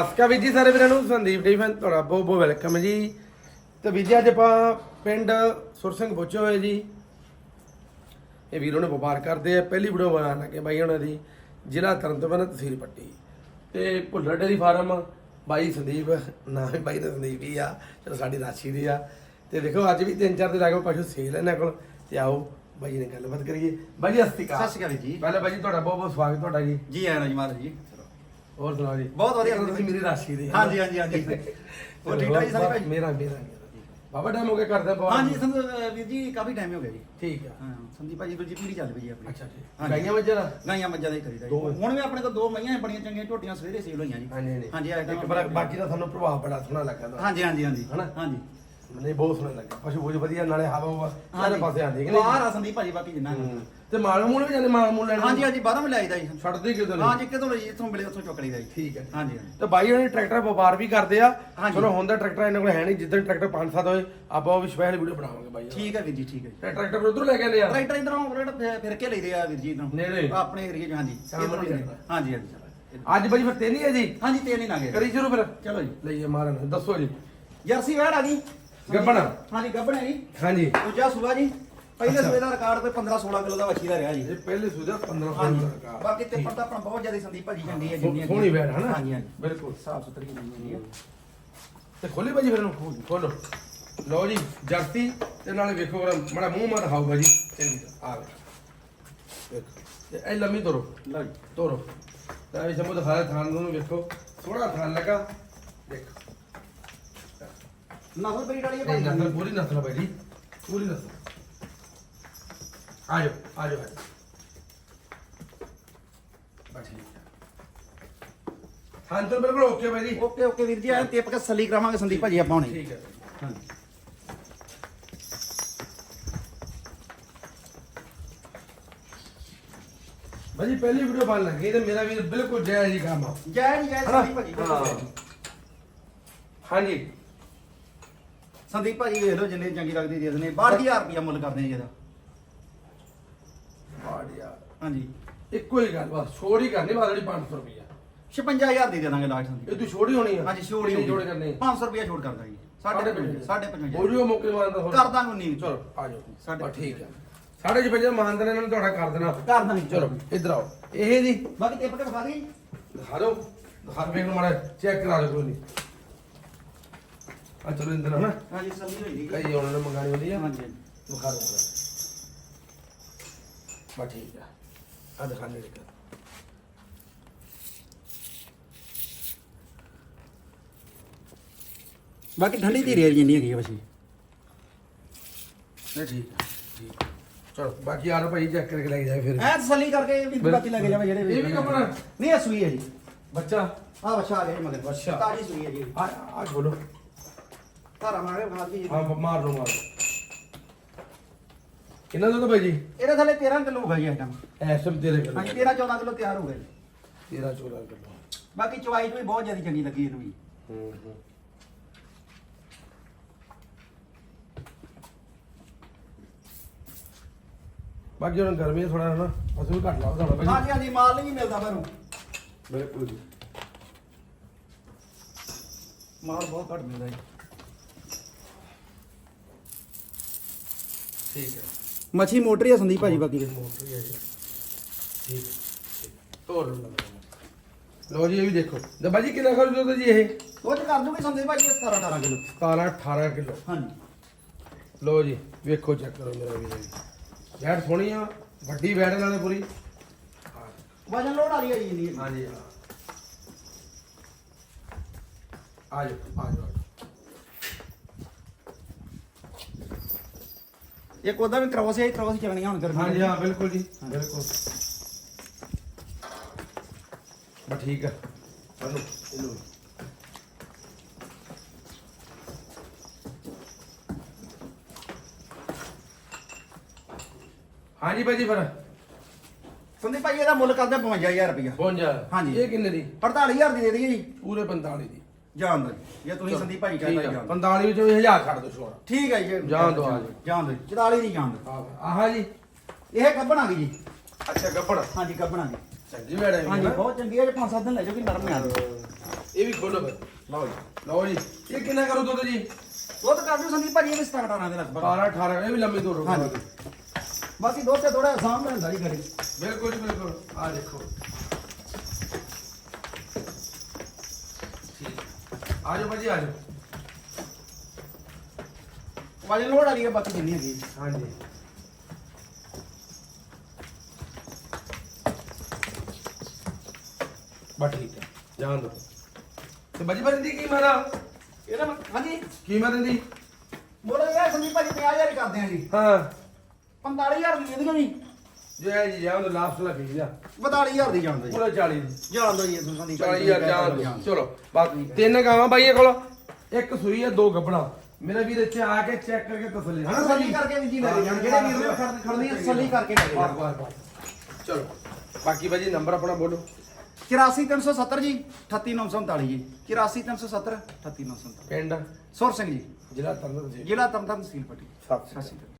ਅਸਕਾ ਵੀਰ ਜੀ ਸਾਰੇ ਵੀਰਾਂ ਨੂੰ ਸੰਦੀਪ ਡਿਫੈਂਸ ਤੁਹਾਡਾ ਬਹੁਤ ਬਹੁਤ ਵੈਲਕਮ ਜੀ। ਤੇ ਵੀਰ ਜੀ ਅੱਜ ਆਪਾਂ ਪਿੰਡ ਸੁਰ ਸਿੰਘ ਪਹੁੰਚੇ ਹੋਏ ਜੀ। ਇਹ ਵੀਰੋਂ ਨੇ ਵਪਾਰ ਕਰਦੇ ਆ ਪਹਿਲੀ ਵੀਡੀਓ ਬਣਾਉਣ ਲੱਗੇ ਬਾਈ ਉਹਨਾਂ ਦੀ ਜ਼ਿਲ੍ਹਾ ਤਰਨਤਾਰਨ ਤਹਿਸੀਲ ਪੱਟੀ। ਤੇ ਭੁੱਲਰ ਡੇਰੀ ਫਾਰਮ ਬਾਈ ਸੰਦੀਪ ਨਾ ਵੀ ਬਾਈ ਦਾ ਸੰਦੀਪ ਹੀ ਆ ਚਲੋ ਸਾਡੀ ਰਾਸ਼ੀ ਦੀ ਆ। ਤੇ ਦੇਖੋ ਅੱਜ ਵੀ ਤਿੰਨ ਚਾਰ ਦਿਨ ਲੱਗੇ ਪਸ਼ੂ ਸੇਲ ਇਹਨਾਂ ਕੋਲ। ਤੇ ਆਓ ਬਾਈ ਨੇ ਗੱਲਬਾਤ ਕਰੀਏ। ਬਾਈ ਜੀ ਸਤਿ ਸ਼੍ਰੀ ਅਕਾਲ। ਸਤਿ ਸ਼੍ਰੀ ਅਕਾਲ ਜੀ। ਪਹਿਲਾਂ ਬਾਈ ਜੀ ਤੁਹਾਡਾ ਬਹੁਤ ਬਹੁਤ ਸਵਾਗਤ ਤੁਹਾਡਾ ਜੀ। ਜੀ ਆਇਆਂ ਜੀ ਮਹਾਰਾਜ ਜੀ। ਹੋਰ ਸੁਣਾਓ ਜੀ? ਬਹੁਤ ਵਧੀਆ ਤੁਸੀਂ ਮੇਰੀ ਰਾਸ਼ੀ ਦੇ। ਹਾਂਜੀ ਹਾਂਜੀ ਹਾਂਜੀ। ਉਹ ਠੀਕ ਠਾਕ ਜੀ ਸਾਰੇ ਭਾਈ? ਮੇਰਾ ਮੇਰਾ ਬਾਬਾ ਟਾਈਮ ਹੋ ਗਿਆ ਕਰਦੇ ਬਹੁਤ ਹਾਂਜੀ ਵੀਰ ਜੀ ਕਾਫੀ ਟਾਈਮ ਹੋ ਗਿਆ ਜੀ। ਠੀਕ ਆ। ਹਾਂ ਸੰਦੀਪ ਭਾਜੀ ਦੂਜੀ ਪੀੜੀ ਚੱਲ ਪਈ ਜੀ ਆਪਣੀ। ਅੱਛਾ ਜੀ ਹਾਂਜੀ। ਗਾਈਆਂ ਮੱਝਾਂ ਦਾ? ਗਾਈਆਂ ਮੱਝਾਂ ਦਾ ਹੀ ਕਰੀਦਾ। ਹੁਣ ਵੀ ਆਪਣੇ ਕੋਲ ਦੋ ਮਈਆਂ ਬੜੀਆਂ ਚੰਗੀਆਂ ਝੋਟੀਆਂ ਸਵੇਰੇ ਸੇਲ ਹੋਈਆਂ ਜੀ। ਹਾਂਜੀ ਹਾਂਜੀ। ਇੱਕ ਬਾਕੀ ਦਾ ਤੁਹਾਨੂੰ ਪ੍ਰਭਾਵ ਬੜਾ ਸੋਹਣਾ ਲੱਗਾ ਹਾਂਜੀ ਹਾਂਜੀ ਹਾਂਜੀ। ਹਨਾ? ਹਾਂਜੀ। ਮੈਨੂੰ ਬਹੁਤ ਸੋਹਣਾ ਲੱਗਾ। ਪਸ਼ੂ ਬਹੁਤ ਵਧੀਆ ਨਾਲੇ ਹਵਾ ਹਵਾ ਸਾਰੇ। ਪਾਸੇ ਆਉਂਦੀ ਹੈ ਕਿ ਬਾਹਰ ਨਹੀਂ? ਆ ਸੰਦੀਪ ਭਾਜੀ ਬਾਕੀ ਜਿੰਨਾ ਹੂੰ। ਤੇ ਮਾਲ ਮੂਲ ਵੀ ਜਾਂਦੇ ਮਾਲ ਮੂਲ ਲੈਣ ਹਾਂਜੀ ਹਾਂਜੀ ਬਾਹਰੋਂ ਵੀ ਲਾਈਦਾ ਜੀ ਛੱਡਦੇ ਕਿਉਂ ਨਹੀਂ ਹਾਂਜੀ ਕਿਤੋਂ ਲਈ ਇੱਥੋਂ ਮਿਲੇ ਉੱਥੋਂ ਚੁੱਕ ਲਈਦਾ ਜੀ। ਠੀਕ ਹੈ। ਹਾਂਜੀ ਹਾਂਜੀ। ਤੇ ਬਾਈ ਉਹਨੇ ਟਰੈਕਟਰ ਵਪਾਰ ਵੀ ਕਰਦੇ ਆ। ਚਲੋ ਹੁੰਦਾ ਟਰੈਕਟਰ ਇਹਨਾਂ ਕੋਲ ਹੈ ਨਹੀਂ ਜਿੱਦਣ ਟਰੈਕਟਰ 5-7 ਹੋਏ ਆਪਾਂ ਉਹ ਵੀ ਸਪੈਸ਼ਲ ਵੀਡੀਓ ਬਣਾਵਾਂਗੇ ਬਾਈ। ਠੀਕ ਹੈ ਵੀਰ ਜੀ ਠੀਕ ਹੈ ਟਰੈਕਟਰ ਉਧਰੋਂ ਲੈ ਕੇ ਲਿਆ ਟਰੈਕਟਰ ਇਧਰੋਂ ਫਿਰ ਕੇ ਲਈਦੇ ਆ ਵੀਰ ਜੀ ਇਧਰੋਂ। ਨੇੜੇ? ਆਪਣੇ ਏਰੀਏ 'ਚ ਹਾਂਜੀ। ਹਾਂਜੀ ਹਾਂਜੀ ਅੱਜ ਬਾਈ ਫਿਰ ਤੇ ਨਹੀਂ ਹੈ ਜੀ? ਹਾਂਜੀ ਤੇ ਨਹੀਂ ਗਏ ਕਰੀ ਸ਼ੁਰੂ ਫਿਰ। ਚਲੋ ਜੀ। ਲਈਏ ਮਾਰਨ ਦੱਸੋ ਜੀ। ਜਰਸੀ ਵੈੜ ਆ ਗਈ। ਗੱਭਣ? ਹਾਂਜੀ ਗੱਬਣ ਹੈ ਜੀ। ਹਾਂਜੀ। ਦੂਜਾ ਸੂਆ ਜੀ। ਪਹਿਲੇ। ਸੂਏ ਦਾ ਰਿਕਾਰਡ ਤੇ 15 16 ਕਿਲੋ ਦਾ ਵੱਛੀ ਦਾ ਰਿਹਾ ਜੀ। ਇਹ ਪਹਿਲੇ ਸੂਦਾ 15 ਹਾਂਜੀ। ਦਾ ਬਾਕੀ ਤੇ ਪਰਦਾ ਆਪਣਾ ਬਹੁਤ ਜ਼ਿਆਦਾ ਸੰਦੀਪ ਭਾਜੀ ਚੰਗੀ ਹੈ ਜਿੰਨੀ ਸੋਹਣੀ ਵੈੜ ਹੈ ਨਾ। ਹਾਂਜੀ ਹਾਂਜੀ। ਬਿਲਕੁਲ। ਸਾਫ਼ ਸੁਥਰੀ ਜਿੰਨੀ ਹੈ। ਤੇ ਖੋਲੀ ਭਾਜੀ ਫਿਰ ਨੂੰ ਖੋਲੋ ਲਓ ਜੀ ਜਰਸੀ ਤੇ ਨਾਲੇ ਵੇਖੋ ਮੇਰਾ ਬੜਾ ਮੂੰਹ ਮਾਰ ਖਾਊਗਾ ਜੀ ਚੰਗੀ ਤਰ੍ਹਾਂ ਆ ਵੇਖੋ। ਤੇ ਇਹ ਲੰਮੀ ਤੋਰੋ। ਲਓ ਜੀ। ਤੋਰੋ। ਤਾਂ ਇਹ ਜਮੋ ਦਿਖਾਇਆ ਥਾਨ ਨੂੰ ਵੇਖੋ। ਥੋੜਾ ਥਾਨ ਲੱਗਾ। ਦੇਖੋ। ਨਸਲ ਬਰੀਡ ਵਾਲੀ ਹੈ ਭਾਜੀ? ਨਸਲ ਪੂਰੀ ਨਸਲ ਹੈ ਭਾਈ ਜੀ ਪੂਰੀ ਨਸਲ। ਆ ਜਾਓ ਆ ਜਾਓ। ਬਸ ਠੀਕ ਹੈ। ਥਾਨ ਤਾਂ ਬਿਲਕੁਲ ਓਕੇ ਭਾਈ ਜੀ। ਓਕੇ ਓਕੇ ਵੀਰ ਜੀ ਐਂ ਟਿਪ ਕੇ ਸਲੀ ਕਰਾਵਾਂਗੇ ਸੰਦੀਪ ਭਾਜੀ ਆਪਾਂ ਹੁਣੇ। ਠੀਕ ਹੈ। ਹਾਂਜੀ ਭਾਜੀ ਪਹਿਲੀ ਵੀਡੀਓ ਬਣ ਲੱਗੀ ਤੇ ਮੇਰਾ ਵੀ ਬਿਲਕੁਲ ਜਾਇਜ਼ ਹੀ ਕੰਮ ਆ। ਜੈ ਜੀ ਜੈ? ਸੰਦੀਪ ਭਾਜੀ ਜੈ ਜੀ। ਹਾਂਜੀ। ਸੰਦੀਪ ਭਾਜੀ ਵੇਖ ਲਓ ਜਿੰਨੇ ਚੰਗੀ ਲੱਗਦੀ ਦੇ ਦਿੰਦੇ 12000 ਰੁਪਇਆ ਮੁੱਲ ਕਰਦੇ ਨੇ ਜਿਹਦਾ ਬਾੜ ਯਾਰ ਹਾਂਜੀ। ਇੱਕੋ ਹੀ ਗੱਲ ਬਸ ਛੋੜ ਹੀ ਕਰਨੀ ਬਾਦੜੀ 500 ਰੁਪਇਆ 56000 ਦੇ ਦੇਵਾਂਗੇ ਲਾਸਟ ਸੰਦੀਪ। ਇਹ ਤੂੰ ਛੋੜ ਹੀ ਹੋਣੀ ਆ? ਹਾਂਜੀ ਛੋੜ ਹੀ ਛੋੜ ਕਰਨੀ? 500 ਰੁਪਇਆ ਛੋੜ ਸਾਢੇ ਪੰਜ ਸਾਢੇ ਪੰਜ ਹੋ ਜੂਗਾ ਮੌਕੇ ਮਾਰਦਾ ਹੋਰ। ਕਰ ਦਾਂਗੇ ਉਨੀ। ਚਲੋ ਆ ਜਾਓ। ਬਸ ਠੀਕ ਆ। ਸਾਢੇ ਛੇ ਵਜੇ ਮਾਨਦਨ ਇਹਨਾਂ ਨੂੰ ਤੁਹਾਡਾ ਕਰ ਦੇਣਾ। ਕਰ ਦਾਂਗੇ। ਚਲੋ ਇੱਧਰ ਆਓ। ਇਹ ਜੀ। ਬਾਕੀ ਟਿਪ ਕੇ ਵਿਖਾ ਦੇਈ ਦਿਖਾ ਦਿਓ। ਹਰ ਵੇਖ ਨੂੰ ਮਾੜਾ ਚੈੱਕ ਕਰਾ ਦਿਓ ਕੋਈ ਨਹੀਂ। ਆ ਚਲੋ ਇੰਦਰ ਹਨਾ ਹਾਂਜੀ ਸਬਜ਼ੀ ਹੋਈ ਜੀ ਕਈ ਉਹਨਾਂ ਨੇ ਮੰਗਾਣੀ ਹੁੰਦੀ ਆ। ਹਾਂਜੀ। ਦਿਖਾ ਦਿਓ। ਬਸ ਠੀਕ ਆ। ਆ ਦਿਖਾ ਦੇ ਇੱਕ। ਬਾਕੀ ਠੰਡੀ ਧੀਰੇ ਵਾਲੀ ਜਿੰਨੀ ਹੈਗੀ ਆ ਨਹੀਂ ਠੀਕ ਆ ਠੀਕ। ਚਲੋ ਬਾਕੀ ਆਰੋ ਭਾਈ ਚੈੱਕ ਕਰਕੇ ਲੈ ਜਾਏ ਫਿਰ। ਐ ਤਸੱਲੀ ਕਰਕੇ ਵੀ ਬਾਕੀ ਲੱਗੇ ਜਾਵੇ ਜਿਹੜੇ ਇਹ ਵੀ ਕੱਪੜਾ? ਨਹੀਂ ਇਹ ਸੂਈ ਹੈ ਜੀ। ਬੱਚਾ? ਆ ਬੱਚਾ ਆ ਗਿਆ ਜੀ ਮਗਰ। ਅੱਛਾ। ਤਾਜੀ ਸੂਈ ਹੈ ਜੀ। ਆ ਆ ਬੋਲੋ ਧਾਰਾ ਮਾਰ ਜੀ। ਹਾਂ ਮਾਰ ਲਓ ਮਾਰ ਲਓ। ਕਿੰਨਾ ਦੁੱਧ ਭਾਈ ਜੀ? ਇਹਦੇ ਥੱਲੇ 13 ਕਿਲੋ ਹੋਗਾ ਜੀ ਆਈਟਮ ਐਸਮ ਤੇਰੇ ਕੋਲ। ਹਾਂਜੀ 13 14 ਕਿਲੋ ਤਿਆਰ ਹੋ ਗਏ। 13 14 ਕਿਲੋ। ਬਾਕੀ ਚਵਾਈ ਵੀ ਬਹੁਤ ਜ਼ਿਆਦਾ ਚੰਗੀ ਲੱਗੀ ਇਹਨੂੰ ਵੀ। ਹੂੰ ਹੂੰ। ਬਾਕੀ ਹੁਣ ਗਰਮੀ ਥੋੜਾ ਨਾ? ਅਸੀਂ ਵੀ ਘੱਟ ਸਾਡਾ ਭਾਈ ਹਾਂਜੀ ਹਾਂਜੀ ਮਾਲ ਨਹੀਂ ਮਿਲਦਾ ਮੈਨੂੰ ਬਿਲਕੁਲ ਜੀ। ਮਾਲ ਬਹੁਤ ਘੱਟ ਮਿਲਦਾ ਜੀ। ਠੀਕ ਹੈ। ਮੱਛੀ ਮੋਟਰੀ ਆ ਸੰਦੀਪ ਭਾਜੀ ਬਾਕੀ ਦੇ। ਮੋਟਰ ਹੀ ਜੀ ਠੀਕ ਹੈ ਲਓ ਜੀ ਇਹ ਵੀ ਦੇਖੋ। ਤੇ ਬਾਜੀ ਕਿੰਨਾ ਖਰਚ ਹੁੰਦਾ ਜੀ ਇਹ? ਉਹ ਕਰ ਦੂਗੀ ਸੰਦੀਪ ਭਾਜੀ 17 18 ਕਿਲੋ। 17 18 ਕਿਲੋ। ਹਾਂਜੀ। ਲਓ ਜੀ ਵੇਖੋ ਚੈੱਕ ਕਰੋ ਮੇਰਾ ਵੀਰ ਜੀ। ਬੈਠ ਸੋਹਣੀ ਆ ਵੱਡੀ ਬੈਠ ਨਾਲੇ ਪੂਰੀ। ਵਜਨ ਲੋਡ ਆ ਰਹੀ ਹੈ ਜੀ ਹਾਂਜੀ ਹਾਂ। ਆ ਜਾਓ ਆ ਜਾਓ। ਇੱਕ ਉਹਦਾ ਵੀ ਕ੍ਰੋਸ ਹੈ ਕ੍ਰੋਸ ਚੱਲਣੀਆਂ ਹੁਣ ਗਰਮੀ ਹਾਂਜੀ ਹਾਂ ਬਿਲਕੁਲ ਜੀ। ਬਿਲਕੁਲ। ਬਸ ਠੀਕ ਆ। ਚਲੋ ਇਹਨੂੰ ਹਾਂਜੀ ਭਾਜੀ ਫਿਰ। ਸੰਦੀਪ ਭਾਜੀ ਇਹਦਾ ਮੁੱਲ ਕਰਦੇ 55000 ਰੁਪਇਆ 52 ਹਾਂਜੀ। ਇਹ ਕਿੰਨੇ ਦੀ? 48000 ਦੀ ਦੇ ਦਈਏ ਜੀ। ਪੂਰੇ 45 ਦੀ। ਜਾਣ ਦੋ ਜੀ। ਜੇ ਤੁਸੀਂ ਸੰਦੀਪ ਭਾਜੀ ਕਹਿੰਦਾ ਠੀਕ ਆ, ਜਾਣ ਦਿਓ। 45 ਵਿੱਚੋਂ 1000 ਛੱਡ ਦੋ ਛੋੜਾ ਠੀਕ ਹੈ ਜੀ ਜਾਣ ਦਿਓ, ਆ ਜੀ। ਜਾਣ ਦੋ 44 ਦੀ ਜਾਣ ਦੋ। ਆਹਾ ਜੀ। ਇਹ ਗਈ ਜੀ? ਅੱਛਾ ਗੱਬੜ ਹਾਂਜੀ ਗਈ ਚੰਗੀ ਵੈੜ ਹੈ ਹਾਂਜੀ ਬਹੁਤ ਚੰਗੀ ਹੈ। ਜੇ 5-7 ਦਿਨ ਲੈ ਜਾਓ ਕਿ ਨਰਮ ਆ ਇਹ ਵੀ ਖੋਲੋ ਫਿਰ। ਲਓ ਜੀ। ਲਓ ਜੀ। ਇਹ ਕਿੰਨਾ ਕਰੂ ਦੁੱਧ ਜੀ? ਉਹ ਤਾਂ ਕਰ ਦਿਓ ਸੰਦੀਪ ਭਾਜੀ ਇਹ ਵੀ 17 18 ਦੇ ਲਗਭਗ। 12 18 ਇਹ ਵੀ ਲੰਮੀ ਤੋਰ ਹਾਂਜੀ। ਬਾਕੀ ਦੋ ਤੇ ਥੋੜਾ ਆਸਾਨ ਰਹਿੰਦਾ ਜੀ ਘਰੇ। ਬਿਲਕੁਲ ਜੀ ਬਿਲਕੁਲ। ਆ ਦੇਖੋ। ਆ ਜਾਓ ਭਾਜੀ ਆ ਜਾਓ ਵਜਨ ਲੋੜ ਵਾਲੀ ਹੈ ਬਾਕੀ ਜਿੰਨੀ ਹੈਗੀ ਹਾਂਜੀ। ਬਸ ਠੀਕ ਹੈ। ਜਾਣ ਦੋ। ਤੇ ਬਾਜੀ ਪਰ ਦੀ ਕੀਮਤ ਆ? ਇਹਦਾ ਮੈਂ- ਹਾਂਜੀ? ਕੀਮਤ ਦੀ ਬੋਲੋ ਯਾਰ ਸੰਦੀਪ ਭਾਜੀ 50000 ਹੀ ਕਰਦੇ ਆ ਜੀ। ਹਾਂ। 45000 ਦੀ ਇਹਦੀਆਂ ਜੀ ਜੋ ਜੀ ਦੋ ਲਾਸਟ ਲਾ ਪੀ ਜਾ 42000 ਦੀ ਜਾਣ ਦੋ ਜੀ। ਪੂਰਾ 40 ਦੀ। ਜਾਣ ਦੋ ਜੀ ਇਹ ਸੰਦੀਪ 40000 ਜਾਣ ਦੋ। ਚਲੋ ਬਸ ਤਿੰਨ ਗਾਵਾਂ ਬਾਈਏ ਕੋਲ। ਇੱਕ ਸੂਈ ਹੈ ਦੋ ਗੱਬਣਾ। ਮੇਰਾ ਵੀਰ ਇੱਥੇ ਆ ਕੇ ਚੈੱਕ ਕਰਕੇ ਤਸੱਲੀ ਹਨਾ ਸੱਲੀ ਕਰਕੇ ਵੀ ਜੀ ਲੈ ਜਾਣ ਜਿਹੜੇ ਵੀਰ ਨੇ ਖੜ- ਖੜਨੀ ਹੈ ਸੱਲੀ ਕਰਕੇ ਲੈ ਜਾਣ ਚਲੋ ਬਾਕੀ ਬਾਜੀ ਨੰਬਰ ਆਪਣਾ ਬੋਲੋ। 84370 ਜੀ 38939 ਜੀ। 84370 38939 ਪਿੰਡ? ਸੁਰ ਸਿੰਘ ਜੀ। ਜ਼ਿਲ੍ਹਾ ਤਰਨਤਾਰਨ ਜੀ ਜ਼ਿਲ੍ਹਾ ਤਰਨਤਾਰਨ ਤਹਿਸੀਲ ਪੱਟੀ ਸਤਿ ਸ਼੍ਰੀ ਅਕਾਲ।